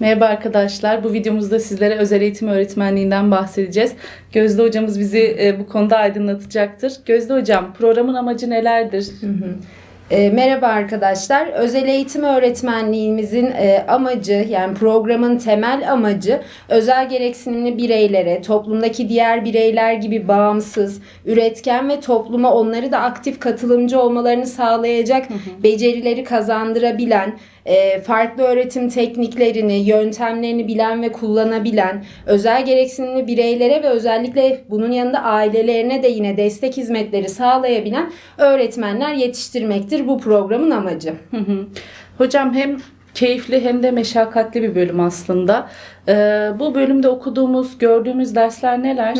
Merhaba arkadaşlar. Bu videomuzda sizlere özel eğitim öğretmenliğinden bahsedeceğiz. Gözde hocamız bizi e, bu konuda aydınlatacaktır. Gözde hocam, programın amacı nelerdir? E, merhaba arkadaşlar. Özel eğitim öğretmenliğimizin e, amacı yani programın temel amacı özel gereksinimli bireylere, toplumdaki diğer bireyler gibi bağımsız, üretken ve topluma onları da aktif katılımcı olmalarını sağlayacak becerileri kazandırabilen, farklı öğretim tekniklerini, yöntemlerini bilen ve kullanabilen, özel gereksinimli bireylere ve özellikle bunun yanında ailelerine de yine destek hizmetleri sağlayabilen öğretmenler yetiştirmektir bu programın amacı. Hocam hem keyifli hem de meşakkatli bir bölüm aslında. Ee, bu bölümde okuduğumuz, gördüğümüz dersler neler?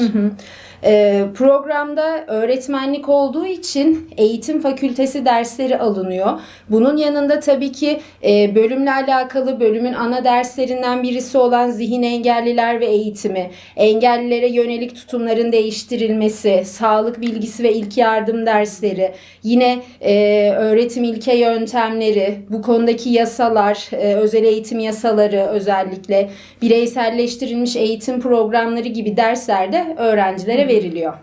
Ee, programda öğretmenlik olduğu için eğitim fakültesi dersleri alınıyor. Bunun yanında tabii ki e, bölümle alakalı bölümün ana derslerinden birisi olan zihin engelliler ve eğitimi, engellilere yönelik tutumların değiştirilmesi, sağlık bilgisi ve ilk yardım dersleri, yine e, öğretim ilke yöntemleri, bu konudaki yasalar, e, özel eğitim yasaları özellikle bireyselleştirilmiş eğitim programları gibi derslerde öğrencilere veriliyor.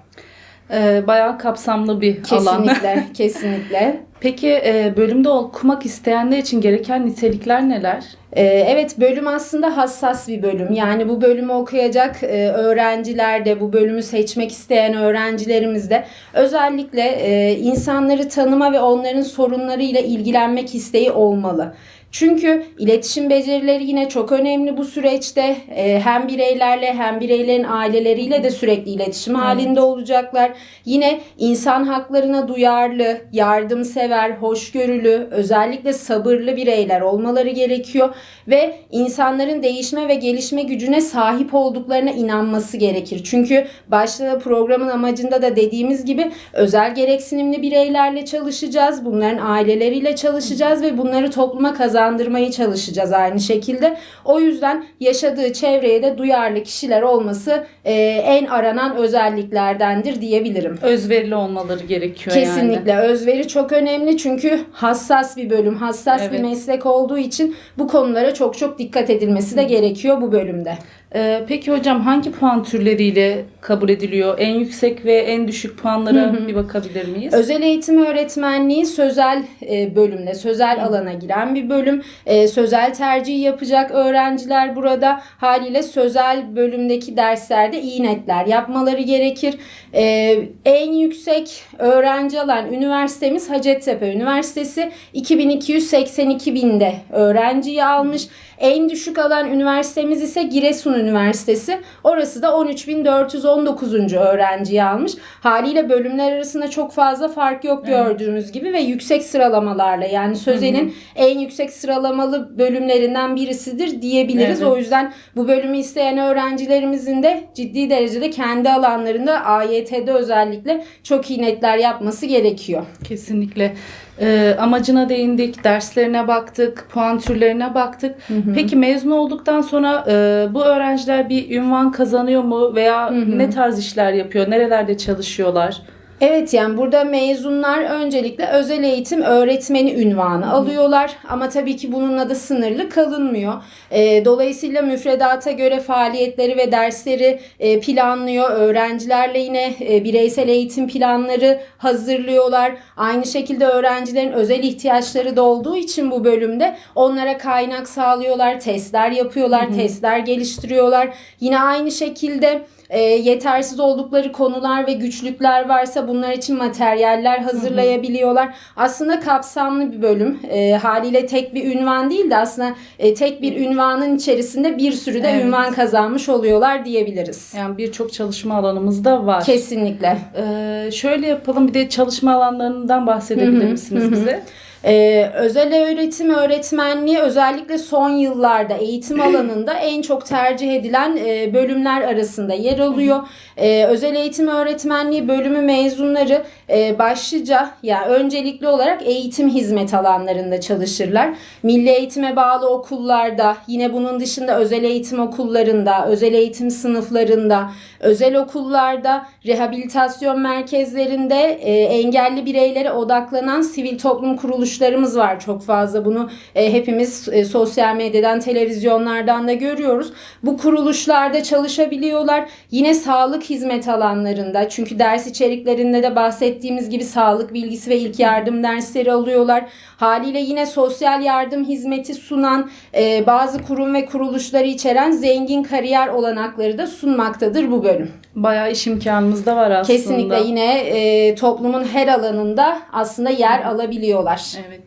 Ee, bayağı kapsamlı bir alan. Kesinlikle, kesinlikle. Peki e, bölümde okumak isteyenler için gereken nitelikler neler? Evet bölüm aslında hassas bir bölüm. Yani bu bölümü okuyacak e, öğrenciler de bu bölümü seçmek isteyen öğrencilerimiz de özellikle e, insanları tanıma ve onların sorunlarıyla ilgilenmek isteği olmalı. Çünkü iletişim becerileri yine çok önemli bu süreçte. Ee, Hem bireylerle hem bireylerin aileleriyle de sürekli iletişim halinde olacaklar. Yine insan haklarına duyarlı, yardımsever, hoşgörülü, özellikle sabırlı bireyler olmaları gerekiyor ve insanların değişme ve gelişme gücüne sahip olduklarına inanması gerekir. Çünkü başta da programın amacında da dediğimiz gibi özel gereksinimli bireylerle çalışacağız. Bunların aileleriyle çalışacağız ve bunları topluma kazandırmaya çalışacağız aynı şekilde. O yüzden yaşadığı çevreye de duyarlı kişiler olması e, en aranan özelliklerdendir diyebilirim. Özverili olmaları gerekiyor yani. Kesinlikle özveri çok önemli çünkü hassas bir bölüm, hassas bir Evet. meslek olduğu için bu konulara çok çok dikkat edilmesi de gerekiyor bu bölümde. Ee, peki hocam hangi puan türleriyle kabul ediliyor? En yüksek ve en düşük puanlara bir bakabilir miyiz? Özel eğitim öğretmenliği sözel e, bölümde, sözel alana giren bir bölüm. E, sözel tercih yapacak öğrenciler burada haliyle sözel bölümdeki derslerde iyi netler yapmaları gerekir. E, en yüksek öğrenci alan üniversitemiz Hacettepe Üniversitesi 2282 binde öğrenciyi almış. En düşük alan üniversitemiz ise Giresun Üniversitesi. Orası da 13.419. öğrenciyi almış. Haliyle bölümler arasında çok fazla fark yok gördüğümüz gibi ve yüksek sıralamalarla yani Sözel'in en yüksek sıralamalı bölümlerinden birisidir diyebiliriz. Evet. O yüzden bu bölümü isteyen öğrencilerimizin de ciddi derecede kendi alanlarında AYT'de özellikle çok iyi netler yapması gerekiyor. Kesinlikle. Ee, amacına değindik, derslerine baktık, puan türlerine baktık. Peki mezun olduktan sonra e, bu öğrenciler bir ünvan kazanıyor mu veya ne tarz işler yapıyor, nerelerde çalışıyorlar? Evet yani burada mezunlar öncelikle özel eğitim öğretmeni ünvanı alıyorlar ama tabii ki bununla da sınırlı kalınmıyor. Ee, dolayısıyla müfredata göre faaliyetleri ve dersleri e, planlıyor. Öğrencilerle yine e, bireysel eğitim planları hazırlıyorlar. Aynı şekilde öğrencilerin özel ihtiyaçları da olduğu için bu bölümde onlara kaynak sağlıyorlar, testler yapıyorlar, testler geliştiriyorlar. Yine aynı şekilde e, yetersiz oldukları konular ve güçlükler varsa bunlar için materyaller hazırlayabiliyorlar. Aslında kapsamlı bir bölüm. E, haliyle tek bir ünvan değil de aslında e, tek bir ünvanın içerisinde bir sürü de Evet. ünvan kazanmış oluyorlar diyebiliriz. Yani birçok çalışma alanımız da var. Kesinlikle. Ee, şöyle yapalım bir de çalışma alanlarından bahsedebilir misiniz bize? Ee, özel öğretim öğretmenliği özellikle son yıllarda eğitim alanında en çok tercih edilen e, bölümler arasında yer alıyor. Ee, özel eğitim öğretmenliği bölümü mezunları e, başlıca yani öncelikli olarak eğitim hizmet alanlarında çalışırlar. Milli eğitime bağlı okullarda, yine bunun dışında özel eğitim okullarında, özel eğitim sınıflarında, özel okullarda, rehabilitasyon merkezlerinde e, engelli bireylere odaklanan sivil toplum kuruluşları kuruluşlarımız var çok fazla. Bunu e, hepimiz e, sosyal medyadan, televizyonlardan da görüyoruz. Bu kuruluşlarda çalışabiliyorlar. Yine sağlık hizmet alanlarında. Çünkü ders içeriklerinde de bahsettiğimiz gibi sağlık bilgisi ve ilk yardım dersleri alıyorlar. Haliyle yine sosyal yardım hizmeti sunan e, bazı kurum ve kuruluşları içeren zengin kariyer olanakları da sunmaktadır bu bölüm. Bayağı iş imkanımız da var aslında. Kesinlikle yine e, toplumun her alanında aslında yer alabiliyorlar. Evet.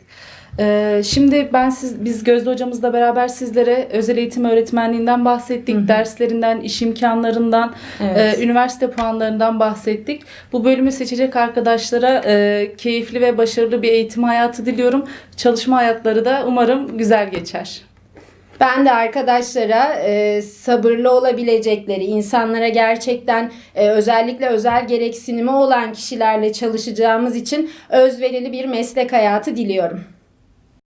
Ee, şimdi ben siz biz Gözde hocamızla beraber sizlere özel eğitim öğretmenliğinden bahsettik, derslerinden, iş imkanlarından, Evet. e, üniversite puanlarından bahsettik. Bu bölümü seçecek arkadaşlara e, keyifli ve başarılı bir eğitim hayatı diliyorum. Çalışma hayatları da umarım güzel geçer. Ben de arkadaşlara e, sabırlı olabilecekleri, insanlara gerçekten e, özellikle özel gereksinimi olan kişilerle çalışacağımız için özverili bir meslek hayatı diliyorum.